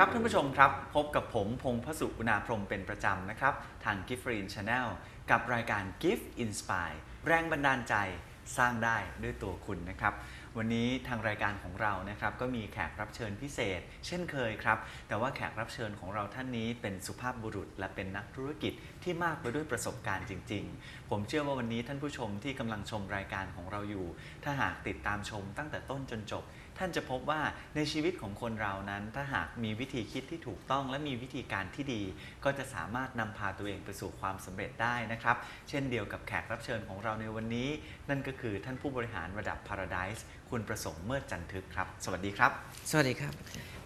ครับท่านผู้ชมครับ พบกับผมพงพสุอุณาพรหมเป็นประจำนะครับ ทาง Gift r e e n Channel กับรายการ Gift Inspire แรงบันดาลใจสร้างได้ด้วยตัวคุณนะครับ วันนี้ทางรายการของเรานะครับก็มีแขกรับเชิญพิเศษ เช่นเคยครับ แต่ว่าแขกรับเชิญของเราท่านนี้เป็นสุภาพบุรุษ และเป็นนักธุรกิจที่มากไปด้วยประสบการณ์จริง ๆ ผมเชื่อว่าวันนี้ท่านผู้ชมที่กำลังชมรายการของเราอยู่ ถ้าหากติดตามชมตั้งแต่ต้นจนจบ ท่านจะพบว่าในชีวิตของคนเรานั้น ถ้าหากมีวิธีคิดที่ถูกต้อง และมีวิธีการที่ดี ก็จะสามารถนำพาตัวเองไปสู่ความสำเร็จได้นะครับ เช่นเดียวกับแขกรับเชิญของเราในวันนี้ นั่นก็คือท่านผู้บริหารระดับ Paradise คุณประสงค์เมิดจันทึกครับ สวัสดีครับ สวัสดีครับ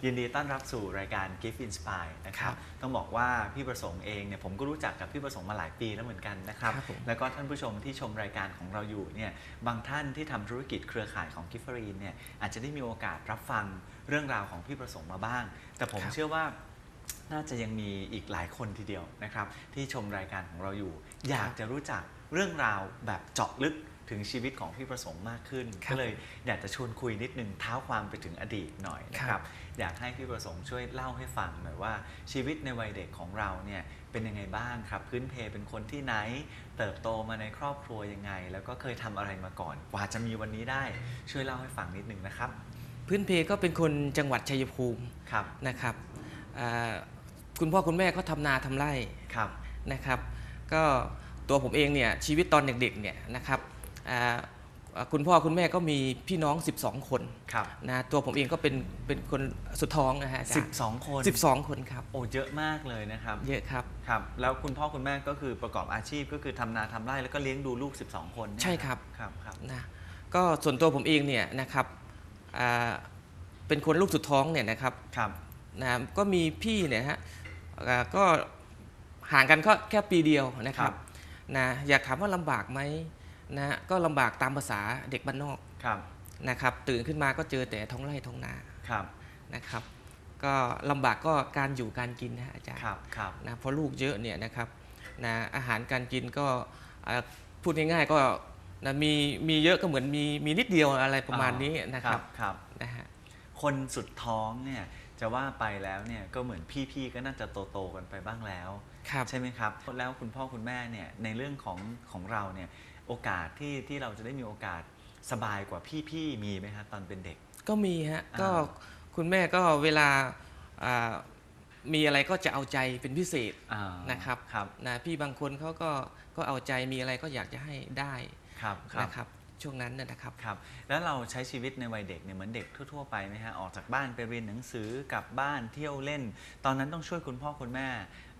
ยินดีต้อนรับสู่รายการ Gift Inspire นะครับ ต้องบอกว่าพี่ประสงค์เองเนี่ยผมก็รู้จักกับพี่ประสงค์มาหลายปีแล้วเหมือนกันนะครับ ครับผม แล้วก็ท่านผู้ชมที่ชมรายการของเราอยู่เนี่ยบางท่านที่ทำธุรกิจเครือข่ายของกิฟฟรีนเนี่ยอาจจะได้มีโอกาสรับฟังเรื่องราวของพี่ประสงค์มาบ้าง แต่ผมครับ เชื่อว่า น่าจะยังมีอีกหลายคนทีเดียวนะครับ ที่ชมรายการของเราอยู่ อยากจะรู้จักเรื่องราวแบบเจาะลึก ถึงชีวิตของพี่ประสงค์มากขึ้นครับก็เลยอยากจะชวนคุยนิดนึงเท้าความไปถึงอดีตหน่อยนะคครัรับบอยากให้พี่ประสงค์ช่วยเล่าให้ฟังหน่อยว่าชีวิตในวัยเด็กของเราเนี่ยเป็นยังไงบ้างครับ พื้นเพเป็นคนที่ไหน เติบโตมาในครอบครัวยังไง แล้วก็เคยทำอะไรมาก่อน กว่าจะมีวันนี้ได้ช่วยเล่าให้ฟังนิดนึงนะครับ พื้นเพก็เป็นคนจังหวัดชัยภูมิครับนะครับอ่าคุณพ่อคุณแม่เขาทำนาทำไร่ครับนะครับ ก็ตัวผมเองเนี่ยชีวิตตอนเด็กๆเนี่ยนะครับอ่าอ่า คุณพ่อคุณแม่ก็มีพี่น้อง 12 คนครับนะตัวผมเองก็เป็นเป็นคนสุดท้องนะฮะอาจารย์12คน12คนครับโอ้เยอะมากเลยนะครับ เยอะครับครับแล้วคุณพ่อคุณแม่ก็คือประกอบอาชีพก็คือทำนาทำไร่แล้วก็เลี้ยงดูลูก 12 คนเนี่ยใช่ครับครับครับนะก็ส่วนตัวผมเองเนี่ยนะครับอ่าเป็นคนลูกสุดท้องเนี่ยนะครับครับนะก็มีพี่เนี่ยฮะอ่าก็ห่างกันก็แค่ปีเดียวนะคครัรับบนะอยากถามว่าลำบากไหม นะก็ลำบากตามภาษาเด็กบ้านนอกครับนะครับ ตื่นขึ้นมาก็เจอแต่ท้องไร่ท้องนาครับนะครับ ก็ลำบากก็การอยู่การกินนะฮะอาจารย์ครับครับนะเพราะลูกเยอะเนี่ยนะครับนะอาหารการกินก็อ่าพูดง่ายๆก็นะมีมีเยอะก็เหมือนมีมีนิดเดียวอะไรประมาณนี้นะครับครับ นะฮะ คนสุดท้องเนี่ยจะว่าไปแล้วเนี่ยก็เหมือนพี่ๆก็น่าจะโตๆกันไปบ้างแล้ว ครับ ใช่ไหมครับ แล้วคุณพ่อคุณแม่เนี่ยในเรื่องของของเราเนี่ย โอกาสที่ที่เราจะได้มีโอกาสสบายกว่าพี่ๆมีไหมครับตอนเป็นเด็ก ก็มีฮะอ่าก็คุณแม่ก็เวลาอ่ามีอะไรก็จะเอาใจเป็นพิเศษอ่านะครับครับนะพี่บางคนเขาก็ก็เอาใจมีอะไรก็อยากจะให้ได้ครับครับนะครับช่วงนั้นนะนะครับ ครับ แล้วเราใช้ชีวิตในวัยเด็กเนี่ยเหมือนเด็กทั่วๆไปไหมฮะออกจากบ้านไปเรียนหนังสือกลับบ้านเที่ยวเล่น ตอนนั้นต้องช่วยคุณพ่อคุณแม่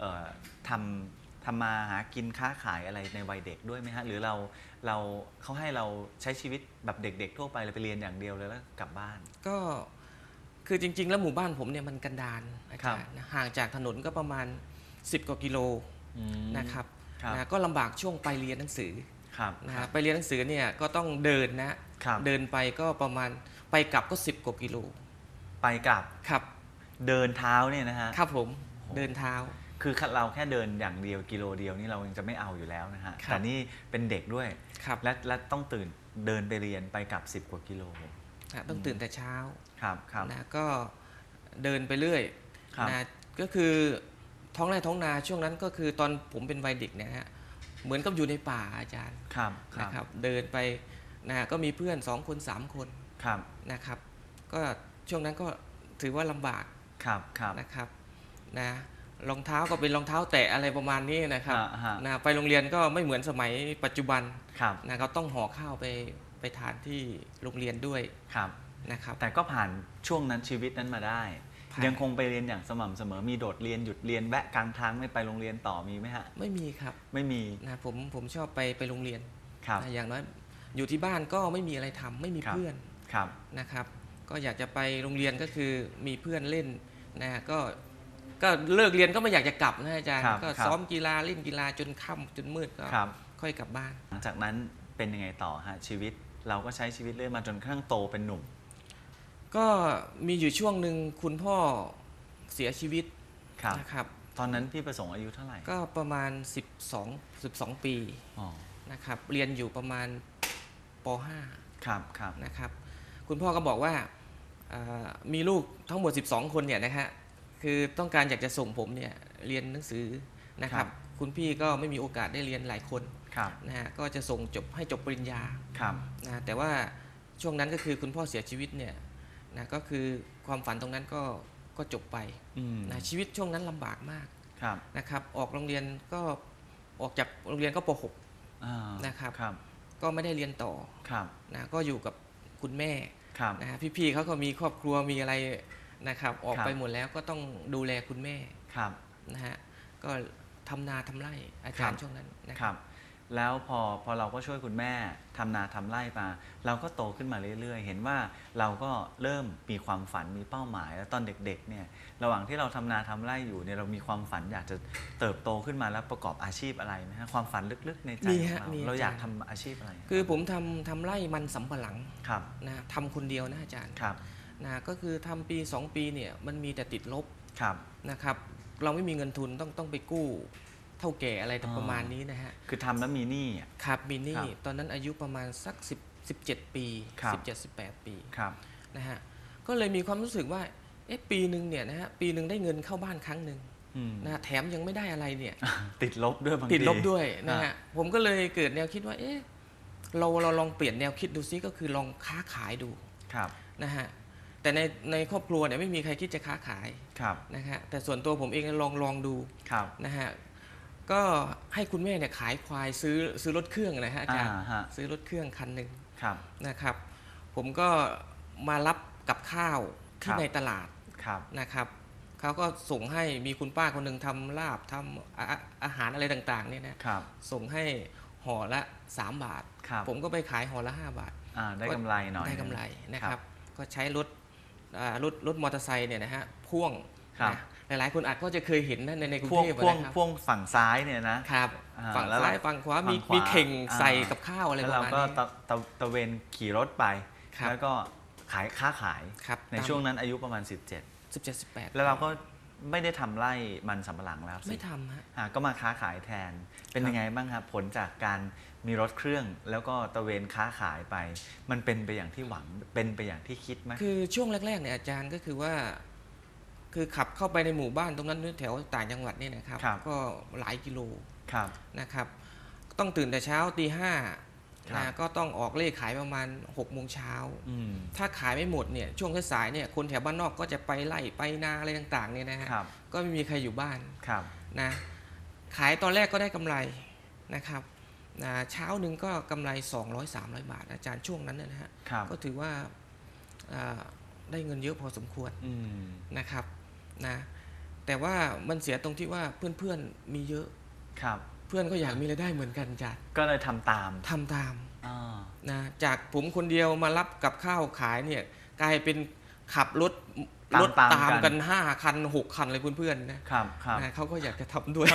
เอ่อทำ ทำมาหากินค้าขายอะไรในวัยเด็กด้วยไหมฮะ หรือเราเราเขาให้เราใช้ชีวิตแบบเด็ก ๆ ทั่วไปเลยไปเรียนอย่างเดียวเลยแล้วกลับบ้าน ก็คือจริง ๆ แล้วหมู่บ้านผมเนี่ยมันกันดารอาครัจาบรย์นะห่างจากถนนก็ประมาณ 10 กว่ากิโลอืม นะครับครับ นะก็ลำบากช่วงไปเรียนหนังสือครับนะคฮะรับไปเรียนหนังสือเนี่ยก็ต้องเดินนะ ครับเดินไปก็ประมาณไปกลับก็ 10 กว่ากิโลไปกลับครับ เดินเท้าเนี่ยนะฮะ ครับผมเดินเท้า คือเราแค่เดินอย่างเดียวกิโลเดียวนี่เรายังจะไม่เอาอยู่แล้วนะฮะครับ แต่นี่เป็นเด็กด้วยครับและและต้องตื่นเดินไปเรียนไปกลับ 10 กว่ากิโลนะต้องตื่นแต่เช้าครับครับ นะก็เดินไปเรื่อยครับ นะก็คือท้องไร่ท้องนาช่วงนั้นก็คือตอนผมเป็นวัยเด็กเนี่ยฮะเหมือนกับอยู่ในป่าอาจารย์ครับครันะบครับเดินไปนะก็มีเพื่อนสองคนสามคนครับนะครับ ก็ช่วงนั้นก็ถือว่าลำบากครับครับนะครับนะ รองเท้าก็เป็นรองเท้าแตะอะไรประมาณนี้นะครับอ่าฮะนะไปโรงเรียนก็ไม่เหมือนสมัยปัจจุบันครับนะเขาต้องห่อข้าวไปไปทานที่โรงเรียนด้วยครับ นะครับ แต่ก็ผ่านช่วงนั้นชีวิตนั้นมาได้ ผ่าน ยังคงไปเรียนอย่างสม่ำเสมอมีโดดเรียนหยุดเรียนแวะกลางทางไม่ไปโรงเรียนต่อมีไหมฮะ ไม่มีครับไม่มีนะผมผมชอบไปไปโรงเรียนครับนะอย่างน้อยอยู่ที่บ้านก็ไม่มีอะไรทำไม่มีครับเพื่อนครับนะครับ ก็อยากจะไปโรงเรียนก็คือมีเพื่อนเล่นนะก็ ก็เลิกเรียนก็ไม่อยากจะกลับนะอาจารย์ ครับก็ครับ ซ้อมกีฬาเล่นกีฬาจนค่ำจนมืดก็ครับ ค่อยกลับบ้าน หลังจากนั้นเป็นยังไงต่อฮะชีวิตเราก็ใช้ชีวิตเรื่อยมาจนกระทั่งโตเป็นหนุ่ม ก็มีอยู่ช่วงหนึ่งคุณพ่อเสียชีวิตครับ นะครับ ตอนนั้นพี่ประสงค์อายุเท่าไหร่ก็ประมาณ 12 12 ปีอ๋อนะครับ เรียนอยู่ประมาณป ครับครับ .5 นะครับ คุณพ่อก็บอกว่าเอ่อมีลูกทั้งหมด 12 คนเนี่ยนะฮะ คือต้องการอยากจะส่งผมเนี่ยเรียนหนังสือนะคครัรับบคุณพี่ก็ไม่มีโอกาสได้เรียนหลายคนครับนะฮะก็จะส่งจบให้จบปริญญาครับนะแต่ว่าช่วงนั้นก็คือคุณพ่อเสียชีวิตเนี่ยนะก็คือความฝันตรงนั้นก็ก็จบไปอืมนะชีวิตช่วงนั้นลำบากมากครับนะครับออกโรงเรียนก็ออกจากโรงเรียนก็ปอ่านะครับครับ .6 ก็ไม่ได้เรียนต่อครับนะก็อยู่กับคุณแม่ครับนะฮะพี่ๆเขาก็มีครอบครัวมีอะไร นะครับ ออกครับไปหมดแล้วก็ต้องดูแลคุณแม่ครับนะฮะก็ทำนาทำไร่อาจารย์ช่วงนั้นนะคครับรับ แล้วพอพอเราก็ช่วยคุณแม่ทำนาทำไร่มาเราก็โตขึ้นมาเรื่อย ๆ เห็นว่าเราก็เริ่มมีความฝันมีเป้าหมาย แล้วตอนเด็กๆเนี่ยระหว่างที่เราทำนาทำไร่อยู่เนี่ยเรามีความฝันอยากจะเติบโตขึ้นมาแล้วประกอบอาชีพอะไรไหมฮะความฝันลึกๆในใจมีของฮะเรามีเราอยากอาทำจารย์อาชีพอะไร คือผมทำทำไร่มันสำปะหลังครับนะทำคนเดียวนะอาจารย์ครับ นะก็คือทำปี 2 ปีเนี่ยมันมีแต่ติดลบครับนะครับ เราไม่มีเงินทุนต้องต้องไปกู้เท่าแก่อะไรอ๋อประมาณนี้นะฮะคือทำแล้วมีหนี้อะครับมีหคนี่รับตอนนั้นอายุประมาณสัก10 17 ปีครับ17 18 ปีครับนะฮะก็เลยมีความรู้สึกว่าเอ๊ะปีหนึ่งเนี่ยนะฮะปีหนึ่งได้เงินเข้าบ้านครั้งหนึ่งอืมนะฮะแถมยังไม่ได้อะไรเนี่ย ติดลบด้วยบางทีติดลบด้วยนะอ่าฮะผมก็เลยเกิดแนวคิดว่าเอ๊ะเราเราลองเปลี่ยนแนวคิดดูซิก็คือลองค้าขายดูครับนะฮะ แต่ในในครอบครัวเนี่ยไม่มีใครคิดจะค้าขายครับนะฮะแต่ส่วนตัวผมเองลองลองดูครับนะฮะก็ให้คุณแม่เนี่ยขายควายซื้อซื้อรถเครื่องนะฮะอาจารย์อ่าฮะ ซื้อรถเครื่องคันหนึ่งครับ นะครับ ผมก็มารับกับข้าวที่ครับ ในตลาดครับ นะครับเขาก็ส่งให้มีคุณป้าคนหนึ่งทำลาบทำอาอาหารอะไรต่างๆเนี่ยนะครับ ส่งให้ห่อละ 3 บาท ครับผมก็ไปขายห่อละ 5 บาท อ่าได้กำไรหน่อย ได้กำไรนะคครัรับ บ ก็ใช้รถอ่า รถรถมอเตอร์ไซค์เนี่ยนะฮะพ่วงครับนะหลายๆคนอาจก็จะเคยเห็นนะในในกรุงพ่วงเทพอะพ่วงนะครับพ่วงฝั่งซ้ายเนี่ยนะครับอ่าฝั่งแล้วซ้ายฝั่งขวาฝั่งมีขวามีเข่งอ่าใส่กับข้าวอะไรแล้วปเราระมาณก็นี้ตะตะตะเวนขี่รถไปครับแล้วก็ขายค้าขายครับในตามช่วงนั้นอายุประมาณ 17 18 17แล้วเราก็ไม่ได้ทำไร่มันสำปะหลังแล้วสิไม่ทำฮะอ่าก็มาค้าขายแทนเป็นครับยังไงบ้างครับผลจากการ มีรถเครื่องแล้วก็ตะเวนค้าขายไป มันเป็นไปอย่างที่หวังเป็นไปอย่างที่คิดไหมคือช่วงแรกๆเนี่ยอาจารย์ก็คือว่า คือขับเข้าไปในหมู่บ้านตรงนั้นแถวต่างจังหวัดเนี่ยนะครับครับก็หลายกิโลครับนะครับ ต้องตื่นแต่เช้าตีห้าครับนะก็ต้องออกเลขขายประมาณ6กโมงเช้าอืมถ้าขายไม่หมดเนี่ยช่วงสายๆเนี่ยคนแถวบ้านนอกก็จะไปไล่ไปนาอะไรต่างๆเนี่ยนะฮะครับก็ไม่มีใครอยู่บ้านครับนะขายตอนแรกก็ได้กำไรนะครับนะ เช้าหนึ่งก็กำไร 200-300 บาท อาจารย์ช่วงนั้นเนยนะฮะครับก็ถือว่าอ่าได้เงินเยอะพอสมควรอืมนะครับนะแต่ว่ามันเสียตรงที่ว่าเพื่อนๆมีเยอะครับ เพื่อนก็อยากมีรายได้เหมือนกันจ้ะก็เลยทำตามทำตามอ่านะจากผมคนเดียวมารับกับข้าวขายเนี่ยกลายเป็น ขับรถตามรถตามตามกักันนห้าคันหกคันเลยเพื่อนๆนะครับครับนะเขาก็อยากจะทำด้วย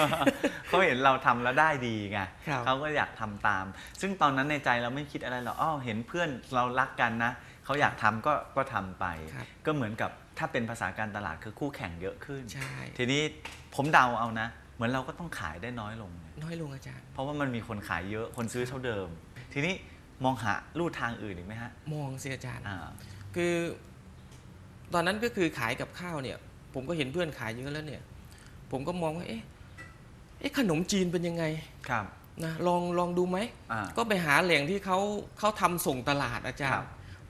เขาเห็นเราทำแล้วได้ดีไงครับเขาก็อยากทำตาม ซึ่งตอนนั้นในใจเราไม่คิดอะไรหรอกอ้าวเห็นเพื่อนเรารักกันนะเขาอยากทำก็ก็ทำไป ครับ ก็เหมือนกับถ้าเป็นภาษาการตลาดคือคู่แข่งเยอะขึ้น ใช่ ทีนี้ผมเดาเอานะ เหมือนเราก็ต้องขายได้น้อยลงน้อยลงอาจารย์ เพราะว่ามันมีคนขายเยอะคนซื้อเท่าเดิม ทีนี้มองหาลู่ทางอื่นอีกไหมฮะมองสิอาจารย์ อ่า คือ ตอนนั้นก็คือขายกับข้าวเนี่ย ผมก็เห็นเพื่อนขายเยอะแล้วเนี่ย ผมก็มองว่าเอ๊ะเอ๊ะขนมจีนเป็นยังไงครับ นะลองลองดูไหมอ่า ก็ไปหาแหล่งที่เขาเขาทำส่งตลาดอาจารครัย์บ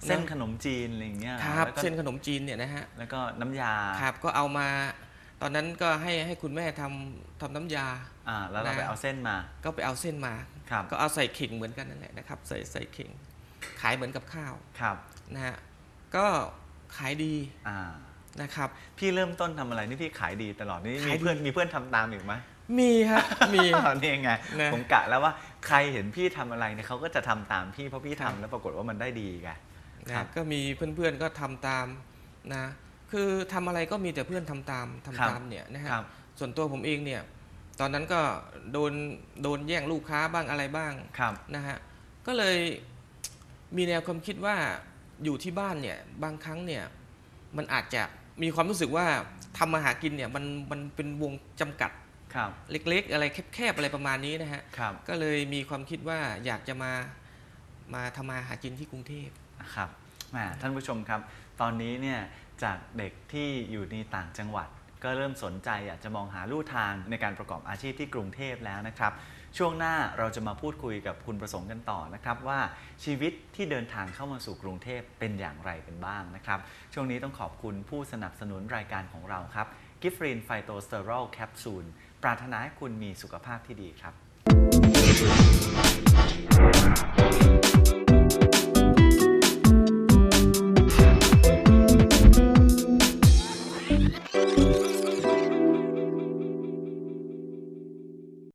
เส้นนะขนมจีนอะไรอย่างเงี้ยครับแล้วก็เส้นขนมจีนเนี่ยนะฮะ แล้วก็น้ำยาครับก็เอามา ตอนนั้นก็ให้ให้คุณแม่ทำทำน้ำยา อ่าแล้วเราไปนะเอาเส้นมาก็ไปเอาเส้นมา ครับก็เอาใส่เข่งเหมือนกันนั่นแหละนะครับ ใส่ใส่เข่งขายเหมือนกับข้าวครับนะฮะก็ ขายดีอ่านะครับ พี่เริ่มต้นทำอะไรนี่พี่ขายดีตลอดนี่ขามียดีเพื่อนมีเพื่อนทำตามอีกไหมมีฮะมี นี่ไงนะผมกะแล้วว่าใครเห็นพี่ทำอะไรเนี่ยเขาก็จะทำตามพี่เพราะพี่ทำแล้วปรากฏว่ามันได้ดีไงครันะบ ก็มีเพื่อนๆก็ทำตามนะคือทำอะไรก็มีแต่เพื่อนทำตามทำครับตามเนี่ยนะฮะครับส่วนตัวผมเองเนี่ยตอนนั้นก็โดนโดนแย่งลูกค้าบ้างอะไรบ้างครับนะฮะก็เลยมีแนวความคิดว่า อยู่ที่บ้านเนี่ยบางครั้งเนี่ยมันอาจจะมีความรู้สึกว่าทำมาหากินเนี่ยมันมันเป็นวงจำกัดครับ เล็กๆ อะไรแคบๆอะไรประมาณนี้นะฮะครับ ก็เลยมีความคิดว่าอยากจะมามาทำมาหากินที่กรุงเทพครับแหมท่านผู้ชมครับ ตอนนี้เนี่ยจากเด็กที่อยู่ในต่างจังหวัด ก็เริ่มสนใจอยากจะมองหาลู่ทางในการประกอบอาชีพที่กรุงเทพแล้วนะครับ ช่วงหน้าเราจะมาพูดคุยกับคุณประสงค์กันต่อนะครับว่าชีวิตที่เดินทางเข้ามาสู่กรุงเทพเป็นอย่างไรกันบ้างนะครับ ช่วงนี้ต้องขอบคุณผู้สนับสนุนรายการของเราครับกิฟรีนไฟโตสเตอรอลแคปซูลปรารถนาให้คุณมีสุขภาพที่ดีครับ